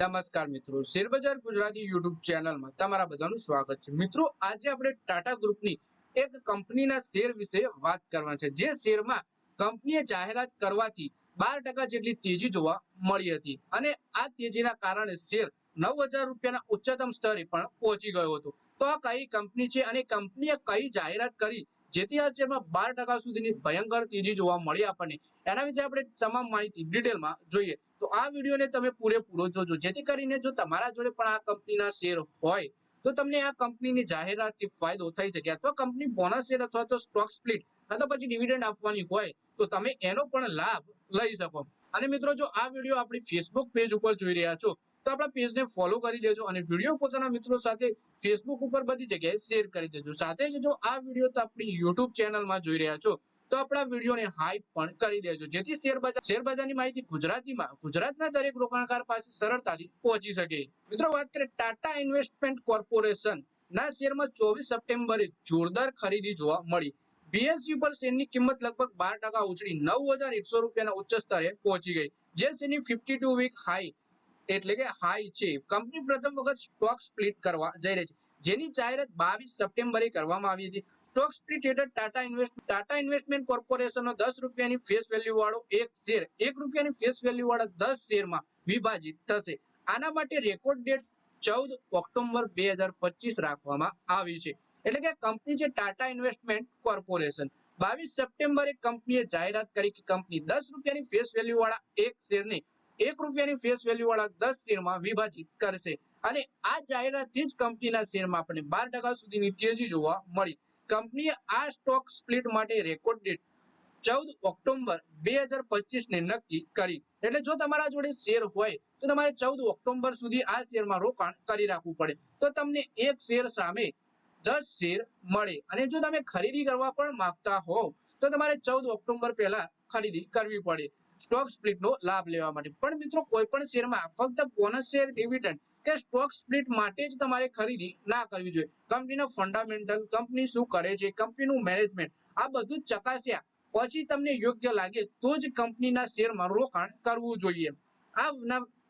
નમસ્કાર મિત્રો. શેરબજાર ગુજરાતી યુટ્યુબ ચેનલમાં તમારા બધાનું સ્વાગત છે. મિત્રો, આજે આપણે ટાટા ગ્રુપની એક કંપનીના શેર વિશે વાત કરવાની છે. જે શેરમાં કંપનીએ જાહેરાત કરવાથી બાર ટકા જેટલી તેજી જોવા મળી હતી અને આ તેજીના કારણે શેર નવ હજાર રૂપિયાના ઉચ્ચતમ સ્તરે પણ પહોંચી ગયો હતો. તો આ કઈ કંપની છે અને કંપનીએ કઈ જાહેરાત કરી જેથી આ શેરમાં બાર ટકા સુધીની ભયંકર તેજી જોવા મળી આપણને? એના વિશે આપણે તમામ માહિતી ડિટેલમાં જોઈએ. તો આ વિડીયોને તમે પૂરેપૂરો જોજો. જેથી કરીને જો તમારા જોડે પણ આ કંપનીના શેર હોય, તો તમને આ કંપનીની જાહેરાતથી ફાયદો થઈ શકે. અથવા કંપની બોનસ શેર અથવા તો સ્ટોક સ્પ્લિટ અથવા પછી ડિવિડન્ડ આપવાની હોય, તો તમે એનો પણ લાભ લઈ શકો. અને મિત્રો, જો આ વીડિયો આપણી ફેસબુક પેજ ઉપર જોઈ રહ્યા છો, તો આપણા પેજને ફોલો કરી દેજો અને વીડિયો પોતાના મિત્રો સાથે ફેસબુક ઉપર બધી જગ્યાએ શેર કરી દેજો. સાથે જ જો આ વીડિયો તો આપણી યુટ્યુબ ચેનલમાં જોઈ રહ્યા છો તો આપણા વિડીયોને હાઈપ પણ કરી દેજો. જેથી શેર બજાર શેર બજારની માહિતી ગુજરાતીમાં, ગુજરાતના દરેક રોકાણકાર પાસે સરળતાથી પહોંચી શકે. મિત્રો, વાત કરીએ ટાટા ઇન્વેસ્ટમેન્ટ કોર્પોરેશન ના શેરમાં ચોવીસ સપ્ટેમ્બરે જોરદાર ખરીદી જોવા મળી. બીએસયુ પર શેરની કિંમત લગભગ બાર ટકા ઉછળી નવ હજાર એકસો રૂપિયાના ઉચ્ચ સ્તરે પહોંચી ગઈ, જે શેરની ફિફ્ટી ટુ વીક હાઈ એટલે કે હાઈ છે. કંપની પ્રથમ વખત સ્ટોક સ્પ્લિટ કરવા જઈ રહી છે. જેની જાહેરાત બાવીસ સપ્ટેમ્બરે કરવામાં આવી હતી. સ્ટોક સ્પ્લિટ હેઠળ ટાટા ઇન્વેસ્ટ ટાટા ઇન્વેસ્ટમેન્ટ કોર્પોરેશનનો દસ રૂપિયાની ફેસ વેલ્યુ વાળો એક શેર એક રૂપિયાની ફેસ વેલ્યુ વાળા દસ શેરમાં વિભાજિત થશે. આના માટે રેકોર્ડ ડેટ ચૌદ ઓક્ટોબર બે રાખવામાં આવી છે. એટલે કે કંપની છે ટાટા ઇન્વેસ્ટમેન્ટ કોર્પોરેશન બાવીસ સપ્ટેમ્બરે કંપનીએ જાહેરાત કરી કે કંપની દસ રૂપિયાની ફેસ વેલ્યુ વાળા એક શેરને એક રૂપિયાની ફેસ વેલ્યુ વાળા દસ શેરમાં વિભાજિત કરશે. અને આ જાહેરાતથી જ કંપનીના શેરમાં આપણે બાર ટકા સુધીની તેજી જોવા મળી. કંપનીએ આ સ્ટોક સ્પ્લિટ માટે રેકોર્ડ ડેટ ચૌદ ઓક્ટોબર બે હજાર પચીસ ને નક્કી કરી. એટલે જો તમારા જોડે શેર હોય, તો તમારે ચૌદ ઓક્ટોબર સુધી આ શેરમાં રોકાણ કરી રાખવું પડે. તો તમને એક શેર સામે દસ શેર મળે. અને જો તમે ખરીદી કરવા પણ માંગતા હોવ, તો તમારે ચૌદ ઓક્ટોબર પહેલા ખરીદી કરવી પડે. સ્ટોક સ્પ્લિટનો લાભ લેવા માટે. પણ મિત્રો, કોઈ પણ શેરમાં ફક્ત બોનસ શેર ડિવિડન્ડ કે સ્ટોક સ્પ્લિટ માટે જ તમારે ખરીદી ના કરવી જોઈએ. કંપનીનો ફંડામેન્ટલ કંપની શું કરે છે, કંપનીનું મેનેજમેન્ટ આ બધું ચકાસ્યા. પછી તમને યોગ્ય લાગે તો જ કંપનીના શેરમાં રોકાણ કરવું જોઈએ. આ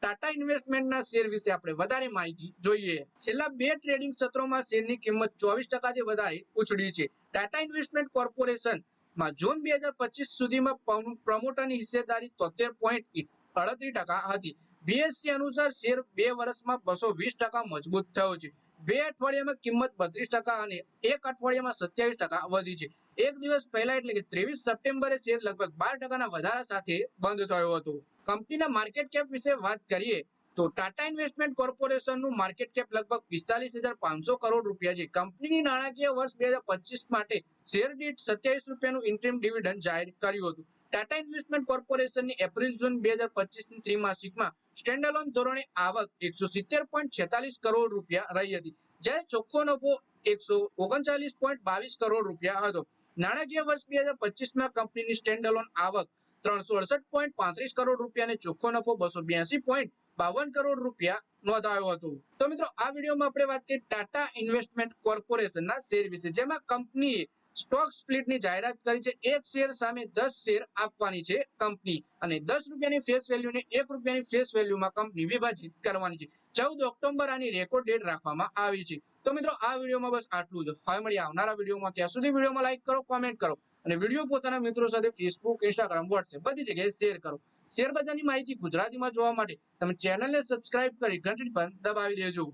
ટાટા ઇન્વેસ્ટમેન્ટના શેર વિશે આપણે વધારે માહિતી જોઈએ. છેલ્લા બે ટ્રેડિંગ સત્રોમાં શેરની કિંમત ચોવીસ ટકાથી વધારે ઉછળી છે. ટાટા ઇન્વેસ્ટમેન્ટ કોર્પોરેશનમાં જૂન બે હજાર પચીસ સુધીમાં પ્રમોટરની હિસ્સેદારી તોતેર પોઈન્ટ અડત્રીસ ટકા હતી. બીએસસી અનુસાર શેર બે વર્ષમાં બસો વીસ ટકા મજબૂત થયો છે. બે અઠવાડિયામાં કિંમત બત્રીસ ટકા અને એક અઠવાડિયામાં સત્યાવીસ ટકા વધી છે. એક દિવસ પહેલા એટલે કે ત્રેવીસ સપ્ટેમ્બરે શેર લગભગ બાર ટકાના વધારા સાથે બંધ થયો હતો. કંપનીના માર્કેટ કેપ વિશે વાત કરીએ તો ટાટા ઇન્વેસ્ટમેન્ટ કોર્પોરેશનનું માર્કેટ કેપ લગભગ પિસ્તાલીસ હજાર પાંચસો કરોડ રૂપિયા છે. કંપનીની નાણાકીય વર્ષ બે હજાર પચીસ માટે શેર દીઠ સત્યાવીસ રૂપિયાનું ઇન્ટ્રીમ ડિવિડન્ડ જાહેર કર્યું હતું. ટાટા ઇન્વેસ્ટમેન્ટ કોર્પોરેશનની એપ્રિલ જૂન બે હજાર પચીસની ત્રિમાસિકમાં સ્ટેન્ડઅલોન ધોરણે આવક એકસો સિત્તેર પોઈન્ટ છેતાલીસ કરોડ રૂપિયા રહી હતી. જ્યારે ચોખ્ખો નફો એકસો ઓગણચાલીસ પોઈન્ટ બાવીસ કરોડ રૂપિયા હતો. નાણાકીય વર્ષ બે હજાર પચીસમાં કંપનીની સ્ટેન્ડઅલોન આવક ત્રણસો અડસઠ પોઈન્ટ પાંત્રીસ કરોડ રૂપિયા અને ચોખ્ખો નફો બસો બ્યાસી પોઈન્ટ બાવન કરોડ રૂપિયા નોંધાયો હતો. તો મિત્રો, આ વિડીયોમાં આપણે વાત કરી ટાટા ઇન્વેસ્ટમેન્ટ કોર્પોરેશનના શેર વિશે, જેમાં કંપનીએ સ્ટોક સ્પ્લિટની જાહેરાત કરી છે. એક શેર સામે દસ શેર આપવાની છે કંપની અને દસ રૂપિયાની ફેસ વેલ્યુને એક રૂપિયાની ફેસ વેલ્યુમાં કંપની વિભાજિત કરવાની છે. ચૌદ ઓક્ટોબર આની રેકોર્ડ ડેટ રાખવામાં આવી છે. તો મિત્રો, આ વિડીયોમાં બસ આટલું જ. હવે મળીએ આવનારા વિડીયોમાં. ત્યાં સુધી વિડીયોમાં લાઈક કરો કોમેન્ટ કરો અને વીડિયો પોતાના મિત્રો સાથે ફેસબુક ઇન્સ્ટાગ્રામ વોટ્સએપ બધી જગ્યાએ શેર કરો. શેર બજારની માહિતી ગુજરાતીમાં જોવા માટે તમે ચેનલને સબસ્ક્રાઇબ કરી ઘંટડી પણ દબાવી દેજો.